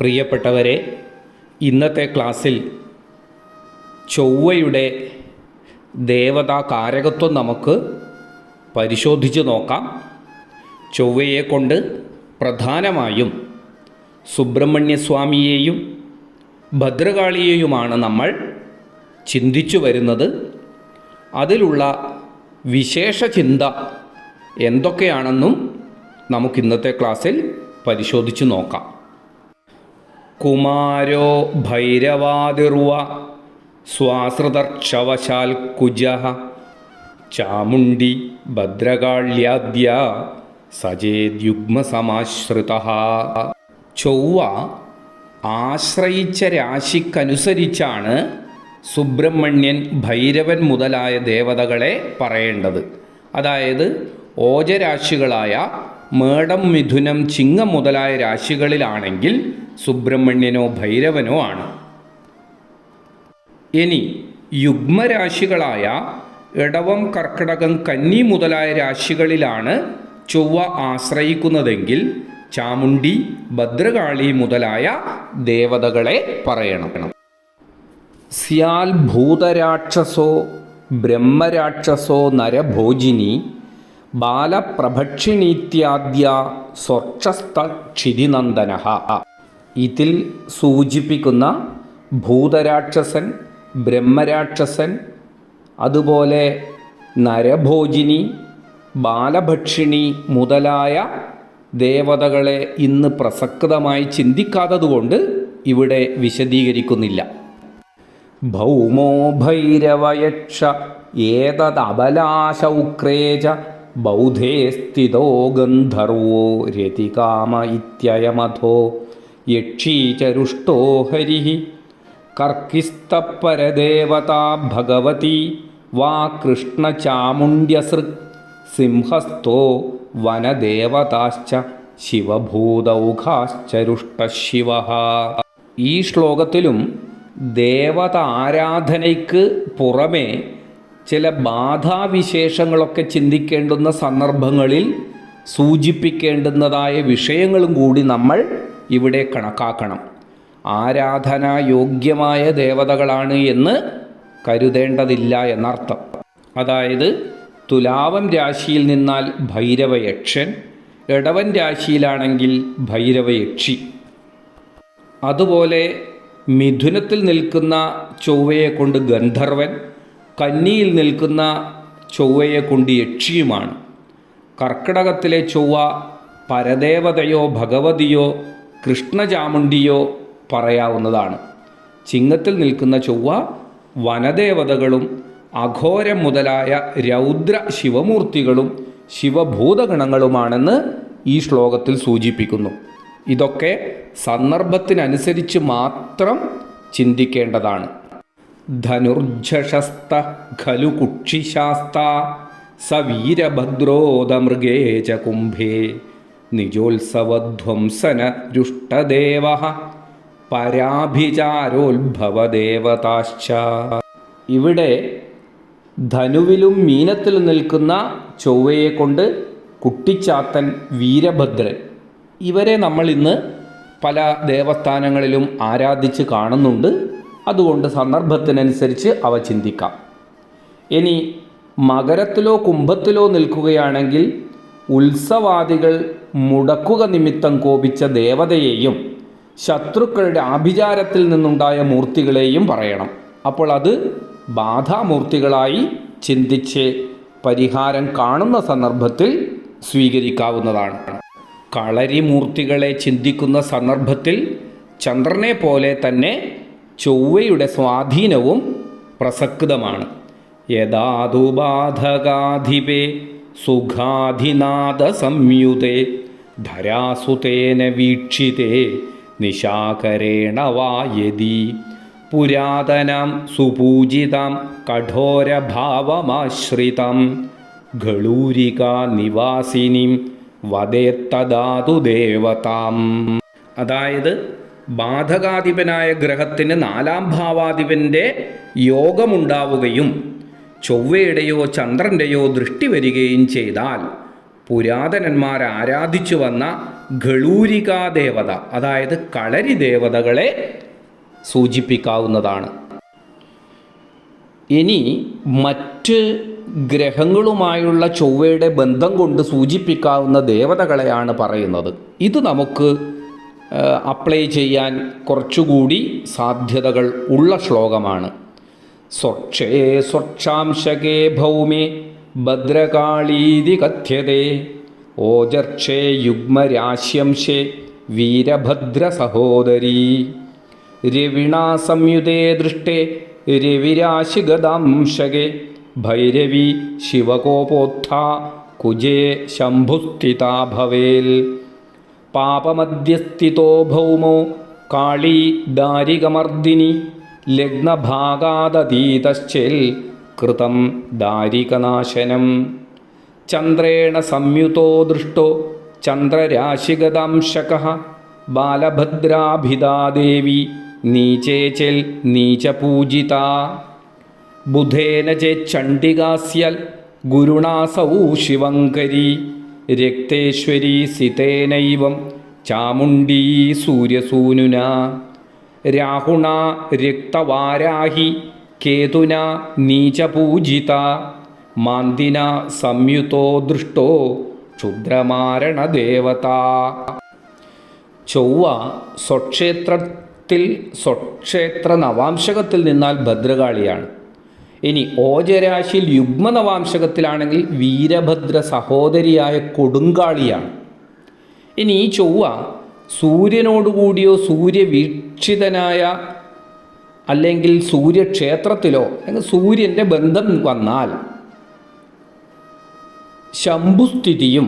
പ്രിയപ്പെട്ടവരെ ഇന്നത്തെ ക്ലാസ്സിൽ ചൊവ്വയുടെ ദേവതാ കാരകത്വം നമുക്ക് പരിശോധിച്ച് നോക്കാം. ചൊവ്വയെ കൊണ്ട് പ്രധാനമായും സുബ്രഹ്മണ്യസ്വാമിയെയും ഭദ്രകാളിയെയുമാണ് നമ്മൾ ചിന്തിച്ചു വരുന്നത്. അതിലുള്ള വിശേഷ ചിന്ത എന്തൊക്കെയാണെന്നും നമുക്കിന്നത്തെ ക്ലാസ്സിൽ പരിശോധിച്ച് നോക്കാം. കുമാരോ ഭൈരവാതിർവ സ്വാശ്രിതർക്ഷവശാൽ കുജ. ചാമുണ്ടി ഭദ്രകാള്യാദ്യ സചേദ്യുഗ്മസമാശ്രിത. ചൊവ്വ ആശ്രയിച്ച രാശിക്കനുസരിച്ചാണ് സുബ്രഹ്മണ്യൻ ഭൈരവൻ മുതലായ ദേവതകളെ പറയേണ്ടത്. അതായത് ഓജരാശികളായ മേടം മിഥുനം ചിങ്ങം മുതലായ രാശികളിലാണെങ്കിൽ സുബ്രഹ്മണ്യനോ ഭൈരവനോ ആണ്. ഇനി യുഗ്മരാശികളായ ഇടവം കർക്കിടകം കന്നി മുതലായ രാശികളിലാണ് ചൊവ്വ ആശ്രയിക്കുന്നതെങ്കിൽ ചാമുണ്ടി ഭദ്രകാളി മുതലായ ദേവതകളെ പറയണം. സ്യാൽ ഭൂതരാക്ഷസോ ബ്രഹ്മരാക്ഷസോ നരഭോജിനി ബാലപ്രഭക്ഷിണീത്യാദ്യ സ്വർക്ഷസ്ഥക്ഷിതിനന്ദന ഇതിൽ സൂചിപ്പിക്കുന്ന ഭൂതരാക്ഷസൻ ബ്രഹ്മരാക്ഷസൻ അതുപോലെ നരഭോജിനി ബാലഭക്ഷിണി മുതലായ ദേവതകളെ ഇന്ന് പ്രസക്തമായി ചിന്തിക്കാത്തതുകൊണ്ട് ഇവിടെ വിശദീകരിക്കുന്നില്ല. ഭൗമോ ഭൈരവയക്ഷ ഏതദബലാശൗക്രേച ബൗധേ സ്ഥിതോ ഗന്ധർവോ രതികാമ ഇത്യയമഥോ യക്ഷീചരുഷ്ടോ ഹരി. കർക്കിസ്തപരദേവതാ ഭഗവതി വാ കൃഷ്ണചാമുണ്ഡ്യസൃക് സിംഹസ്ഥോ വനദേവതാശ്ച ശിവഭൂതൗഘാശ്ചരുഷ്ടശിവ ഈ ശ്ലോകത്തിലും ദേവത ആരാധനയ്ക്ക് പുറമെ ചില ബാധാവിശേഷങ്ങളൊക്കെ ചിന്തിക്കേണ്ടുന്ന സന്ദർഭങ്ങളിൽ സൂചിപ്പിക്കേണ്ടുന്നതായ വിഷയങ്ങളും കൂടി നമ്മൾ ഇവിടെ കണക്കാക്കണം. ആരാധനായോഗ്യമായ ദേവതകളാണ് എന്ന് കരുതേണ്ടതില്ല എന്നർത്ഥം. അതായത് തുലാവൻ രാശിയിൽ നിന്നാൽ ഭൈരവയക്ഷൻ ഇടവൻ രാശിയിലാണെങ്കിൽ ഭൈരവയക്ഷി. അതുപോലെ മിഥുനത്തിൽ നിൽക്കുന്ന ചൊവ്വയെ കൊണ്ട് ഗന്ധർവൻ കന്നിയിൽ നിൽക്കുന്ന ചൊവ്വയെ കൊണ്ട് യക്ഷിയുമാണ്. കർക്കിടകത്തിലെ ചൊവ്വ പരദേവതയോ ഭഗവതിയോ കൃഷ്ണചാമുണ്ടിയോ പറയാവുന്നതാണ്. ചിങ്ങത്തിൽ നിൽക്കുന്ന ചൊവ്വ വനദേവതകളും അഘോരം മുതലായ രൗദ്ര ശിവമൂർത്തികളും ശിവഭൂതഗണങ്ങളുമാണെന്ന് ഈ ശ്ലോകത്തിൽ സൂചിപ്പിക്കുന്നു. ഇതൊക്കെ സന്ദർഭത്തിനനുസരിച്ച് മാത്രം ചിന്തിക്കേണ്ടതാണ്. ധനുർജഷസ്ത ഖലു കുക്ഷിശാസ്ത സ വീരഭദ്രോദമൃഗേ ച കുംഭേ നിജോത്സവധ്വംസന രുഷ്ടദേവ പരാഭിചാരോത്ഭവദേവതാശ്ച. ഇവിടെ ധനുവിലും മീനത്തിലും നിൽക്കുന്ന ചൊവ്വയെ കൊണ്ട് കുട്ടിച്ചാത്തൻ വീരഭദ്രൻ. ഇവരെ നമ്മൾ ഇന്ന് പല ദേവസ്ഥാനങ്ങളിലും ആരാധിച്ച് കാണുന്നുണ്ട്. അതുകൊണ്ട് സന്ദർഭത്തിനനുസരിച്ച് അവ ചിന്തിക്കാം. ഇനി മകരത്തിലോ കുംഭത്തിലോ നിൽക്കുകയാണെങ്കിൽ ഉത്സവാദികൾ മുടക്കുക നിമിത്തം കോപിച്ച ദേവതയെയും ശത്രുക്കളുടെ ആഭിചാരത്തിൽ നിന്നുണ്ടായ മൂർത്തികളെയും പറയണം. അപ്പോൾ അത് ബാധാമൂർത്തികളായി ചിന്തിച്ച് പരിഹാരം കാണുന്ന സന്ദർഭത്തിൽ സ്വീകരിക്കാവുന്നതാണ്. കളരിമൂർത്തികളെ ചിന്തിക്കുന്ന സന്ദർഭത്തിൽ ചന്ദ്രനെ പോലെ തന്നെ ചൊവ്വയുടെ സ്വാധീനവും പ്രസക്തമാണ്. യഥാതുബാധകാധിപേ സുഖാധിനാഥ സംയുതേ ധരാസുതേന വീക്ഷിതേ നിശാകരേണ വായതി. പുരാതനം സുപൂജിതം കഠോരഭാവമാശ്രിതം ഘളൂരികാ നിവാസിനിം വദേത്തദാതു ദേവതാം. അതായത് ബാധകാധിപനായ ഗ്രഹത്തിന് നാലാം ഭാവാധിപന്റെ യോഗമുണ്ടാവുകയും ചൊവ്വയുടെയോ ചന്ദ്രന്റെയോ ദൃഷ്ടി വരികയും ചെയ്താൽ പുരാതനന്മാർ ആരാധിച്ചു വന്ന ഗളൂരികാ ദേവത അതായത് കളരി ദേവതകളെ സൂചിപ്പിക്കാവുന്നതാണ്. ഇനി മറ്റ് ഗ്രഹങ്ങളുമായുള്ള ചൊവ്വയുടെ ബന്ധം കൊണ്ട് സൂചിപ്പിക്കാവുന്ന ദേവതകളെയാണ് പറയുന്നത്. ഇത് നമുക്ക് അപ്ലൈ ചെയ്യാൻ കുറച്ചുകൂടി സാധ്യതകൾ ഉള്ള ശ്ലോകമാണ്. സ്വക്ഷേ സ്വക്ഷാംശകേ ഭൗമേ ഭദ്രകാളീതി കഥ്യതേ. ഓജർക്ഷേ യുഗ്മരാശ്യംശേ വീരഭദ്ര സഹോദരീ രവിണാ സംയുതേ ദൃഷ്ടേ രവിരാശിഗതാംശകേ. ഭൈരവി ശിവകോപോത്ഥ കുജേ ശംഭുസ്ഥിതാ ഭവേൽ. പാപമധ്യസ്ഥിതോ ഭൗമോ കാളീ ദാരികമർദിനി ലഗ്നഭാഗാദതീതശ്ചേൽ കൃതം ദാരികനാശനം. ചന്ദ്രേണ സംയുതോ ദൃഷ്ടോ ചന്ദ്രരാശിഗതാംശക ബാലഭദ്രാഭിതാദേവി നീചേ ചെൽ നീചപൂജിത. ബുധേന ചേച്ചണ്ഡികാസ്യൽ ഗുരുണാസൗ ശിവങ്കരി രക്തേശ്വരി സിതേനൈവം ചാമുണ്ടീ സൂര്യസൂനുന. രാഹുണ രക്തവാരാഹി കേതുന നീചപൂജിത. മാന്തിന സംയുതോ ദൃഷ്ടോ ക്ഷുദ്രമാരണദേവത. ചൊവ്വ സ്വക്ഷേത്രത്തിൽ സ്വക്ഷേത്ര നവാംശകത്തിൽ നിന്നാൽ ഭദ്രകാളിയാണ്. ഇനി ഓജരാശിയിൽ യുഗ്മനവാംശകത്തിലാണെങ്കിൽ വീരഭദ്ര സഹോദരിയായ കൊടുങ്കാളിയാണ്. ഇനി ഈ ചൊവ്വ സൂര്യനോടുകൂടിയോ സൂര്യവീക്ഷിതനായ അല്ലെങ്കിൽ സൂര്യക്ഷേത്രത്തിലോ അല്ലെങ്കിൽ സൂര്യന്റെ ബന്ധം വന്നാൽ ശംഭുസ്ഥിതിയും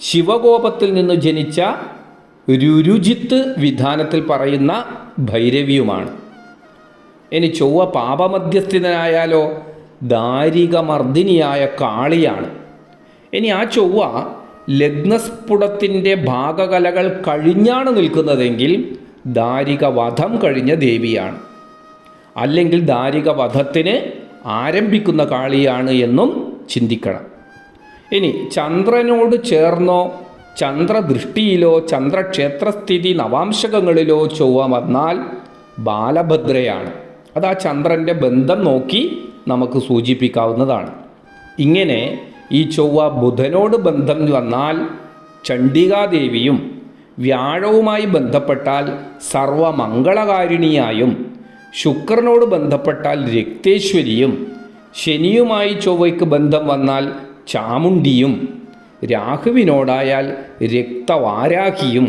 ശിവകോപത്തിൽ നിന്ന് ജനിച്ച രുരുജിത്ത് വിധാനത്തിൽ പറയുന്ന ഭൈരവിയുമാണ്. ഇനി ചൊവ്വ പാപമധ്യസ്ഥിതനായാലോ ദാരികമർദ്ദിനിയായ കാളിയാണ്. ഇനി ആ ചൊവ്വ ലഗ്നസ്ഫുടത്തിന്റെ ഭാഗകലകൾ കഴിഞ്ഞാണ് നിൽക്കുന്നതെങ്കിൽ ദാരിക വധം കഴിഞ്ഞ ദേവിയാണ്. അല്ലെങ്കിൽ ദാരിക വധത്തിന് ആരംഭിക്കുന്ന കാളിയാണ് എന്നും ചിന്തിക്കണം. ഇനി ചന്ദ്രനോട് ചേർന്നോ ചന്ദ്രദൃഷ്ടിയിലോ ചന്ദ്രക്ഷേത്രസ്ഥിതി നവാംശകങ്ങളിലോ ചൊവ്വ വന്നാൽ ബാലഭദ്രയാണ്. അത് ആ ചന്ദ്രന്റെ ബന്ധം നോക്കി നമുക്ക് സൂചിപ്പിക്കാവുന്നതാണ്. ഇങ്ങനെ ഈ ചൊവ്വ ബുധനോട് ബന്ധം വന്നാൽ ചണ്ഡികാദേവിയും വ്യാഴവുമായി ബന്ധപ്പെട്ടാൽ സർവമംഗളകാരിണിയായും ശുക്രനോട് ബന്ധപ്പെട്ടാൽ രക്തേശ്വരിയും ശനിയുമായി ചൊവ്വയ്ക്ക് ബന്ധം വന്നാൽ ചാമുണ്ടിയും രാഹുവിനോടായാൽ രക്തവാരാഹിയും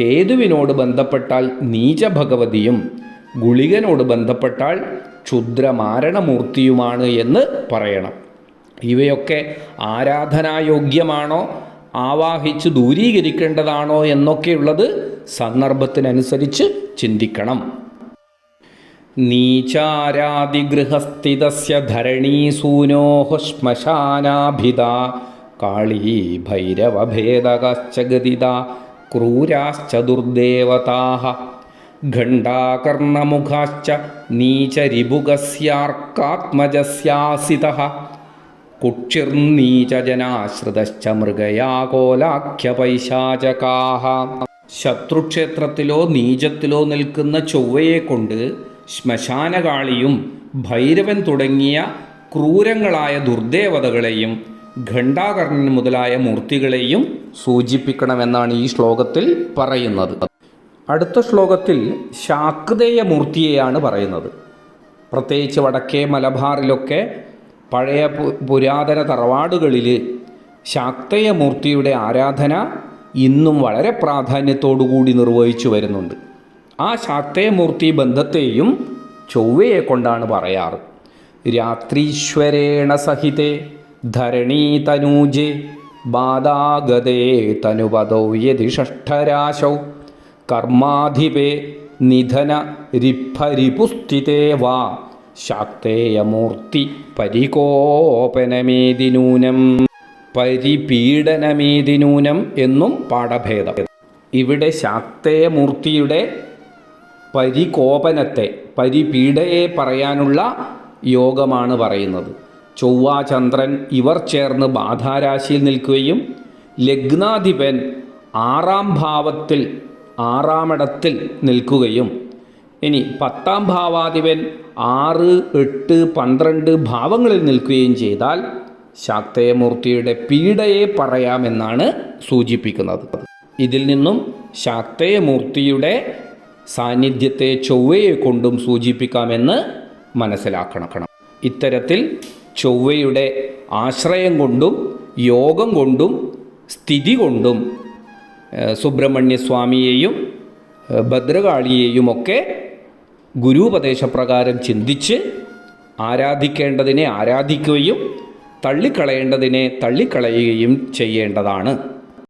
കേതുവിനോട് ബന്ധപ്പെട്ടാൽ നീചഭഗവതിയും ഗുളികനോട് ബന്ധപ്പെട്ടാൽ ക്ഷുദ്രമാരണമൂർത്തിയുമാണ് എന്ന് പറയണം. ഇവയൊക്കെ ആരാധനായോഗ്യമാണോ ആവാഹിച്ച് ദൂരീകരിക്കേണ്ടതാണോ എന്നൊക്കെയുള്ളത് സന്ദർഭത്തിനനുസരിച്ച് ചിന്തിക്കണം. നീചാരാതിഗൃഹസ്ഥിതസ്യ ധരണീസൂനോः ശ്മശാനാഭിത കാളീ ഭൈരവഭേദകശ്ച ഗതിത ഖണ്ഡാകർണമുഖാശ്ച നീചരിപുഗസ്യാർക്കാത്മജസ്യാസിതഃ കുക്ഷിർനീചജനാശ്രിതശ്ച മൃഗയാകോലാഖ്യപൈശാചകാഹ ശത്രുക്ഷേത്രത്തിലോ നീചത്തിലോ നിൽക്കുന്ന ചൊവ്വയെ കൊണ്ട് ശ്മശാനകാളിയും ഭൈരവൻ തുടങ്ങിയ ക്രൂരങ്ങളായ ദുർദേവതകളെയും ഖണ്ഡാകർണൻ മുതലായ മൂർത്തികളെയും സൂചിപ്പിക്കണമെന്നാണ് ഈ ശ്ലോകത്തിൽ പറയുന്നത്. അടുത്ത ശ്ലോകത്തിൽ ശാക്തേയ മൂർത്തിയെയാണ് പറയുന്നത്. പ്രത്യേകിച്ച് വടക്കേ മലബാറിലൊക്കെ പഴയ പുരാതന തറവാടുകളിൽ ശാക്തേയ മൂർത്തിയുടെ ആരാധന ഇന്നും വളരെ പ്രാധാന്യത്തോടുകൂടി നിർവഹിച്ചു വരുന്നുണ്ട്. ആ ശാക്തേയമൂർത്തി ബന്ധത്തെയും ചൊവ്വയെ കൊണ്ടാണ് പറയാറ്. രാത്രീശ്വരേണ സഹിതേ ധരണീതനൂജേ ബാധാഗതേ തനുപദൗ യതി ഷഷ്ഠരാശൗ കർമാധിപേ നിധന രിഫരിപുസ്ഥിതേ വാ. ശാക്തേയമൂർത്തി പരികോപനമേതിനൂനം പരിപീഡനമേതിനൂനം എന്നും പാഠഭേദം. ഇവിടെ ശാക്തേയമൂർത്തിയുടെ പരികോപനത്തെ പരിപീഡയെ പറയാനുള്ള യോഗമാണ് പറയുന്നത്. ചൊവ്വ ചന്ദ്രൻ ഇവർ ചേർന്ന് ബാധാരാശിയിൽ നിൽക്കുകയും ലഗ്നാധിപൻ ആറാം ഭാവത്തിൽ ആറാമിടത്തിൽ നിൽക്കുകയും. ഇനി പത്താം ഭാവാധിപൻ ആറ് എട്ട് പന്ത്രണ്ട് ഭാവങ്ങളിൽ നിൽക്കുകയും ചെയ്താൽ ശാക്തേയമൂർത്തിയുടെ പീഡയെ പറയാമെന്നാണ് സൂചിപ്പിക്കുന്നത്. ഇതിൽ നിന്നും ശാക്തേയമൂർത്തിയുടെ സാന്നിധ്യത്തെ ചൊവ്വയെ കൊണ്ടും സൂചിപ്പിക്കാമെന്ന് മനസ്സിലാക്കണം. ഇത്തരത്തിൽ ചൊവ്വയുടെ ആശ്രയം കൊണ്ടും യോഗം കൊണ്ടും സ്ഥിതി കൊണ്ടും സുബ്രഹ്മണ്യസ്വാമിയെയും ഭദ്രകാളിയെയും ഒക്കെ ഗുരുപദേശപ്രകാരം ചിന്തിച്ച് ആരാധിക്കേണ്ടതിനെ ആരാധിക്കുകയും തള്ളിക്കളയേണ്ടതിനെ തള്ളിക്കളയുകയും ചെയ്യേണ്ടതാണ്.